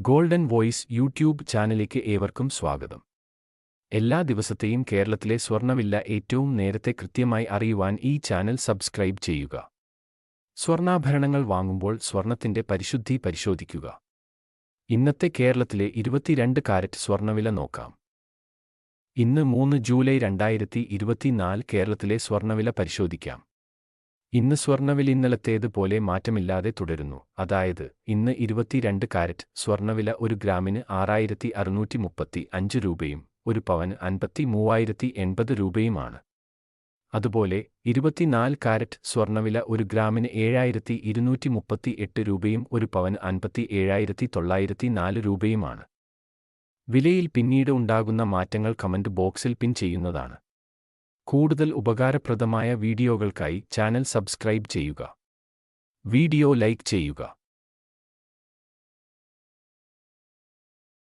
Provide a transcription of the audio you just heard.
Golden voice YouTube ചാനലിലേക്ക് ഏവർക്കും സ്വാഗതം. എല്ലാ ദിവസത്തെയും കേരളത്തിലെ സ്വർണവില്ല ഏറ്റവും നേരത്തെ കൃത്യമായി അറിയുവാൻ ഈ ചാനൽ സബ്സ്ക്രൈബ് ചെയ്യുക. സ്വർണാഭരണങ്ങൾ വാങ്ങുമ്പോൾ സ്വർണത്തിന്റെ പരിശുദ്ധി പരിശോധിക്കുക. ഇന്നത്തെ കേരളത്തിലെ ഇരുപത്തിരണ്ട് കാരറ്റ് സ്വർണവില നോക്കാം. ഇന്ന് മൂന്ന് ജൂലൈ രണ്ടായിരത്തി ഇരുപത്തിനാല് കേരളത്തിലെ സ്വർണവില പരിശോധിക്കാം. ഇന്ന് സ്വർണവില ഇന്നലത്തേത് പോലെ മാറ്റമില്ലാതെ തുടരുന്നു. അതായത് ഇന്ന് ഇരുപത്തിരണ്ട് കാരറ്റ് സ്വർണവില ഒരു ഗ്രാമിന് ആറായിരത്തി അറുന്നൂറ്റി മുപ്പത്തി അഞ്ച് രൂപയും ഒരു പവന് അൻപത്തി മൂവായിരത്തി എൺപത് രൂപയുമാണ്. അതുപോലെ ഇരുപത്തിനാല് കാരറ്റ് സ്വർണവില ഒരു ഗ്രാമിന് ഏഴായിരത്തി ഇരുന്നൂറ്റി മുപ്പത്തി എട്ട് രൂപയും ഒരു പവന് അൻപത്തി ഏഴായിരത്തി തൊള്ളായിരത്തി നാല് രൂപയുമാണ്. വിലയിൽ പിന്നീട് ഉണ്ടാകുന്ന മാറ്റങ്ങൾ കമന്റ് ബോക്സിൽ പിൻ ചെയ്യുന്നതാണ്. കൂടുതൽ ഉപകാരപ്രദമായ വീഡിയോകൾക്കായി ചാനൽ സബ്സ്ക്രൈബ് ചെയ്യുക. വീഡിയോ ലൈക്ക് ചെയ്യുക.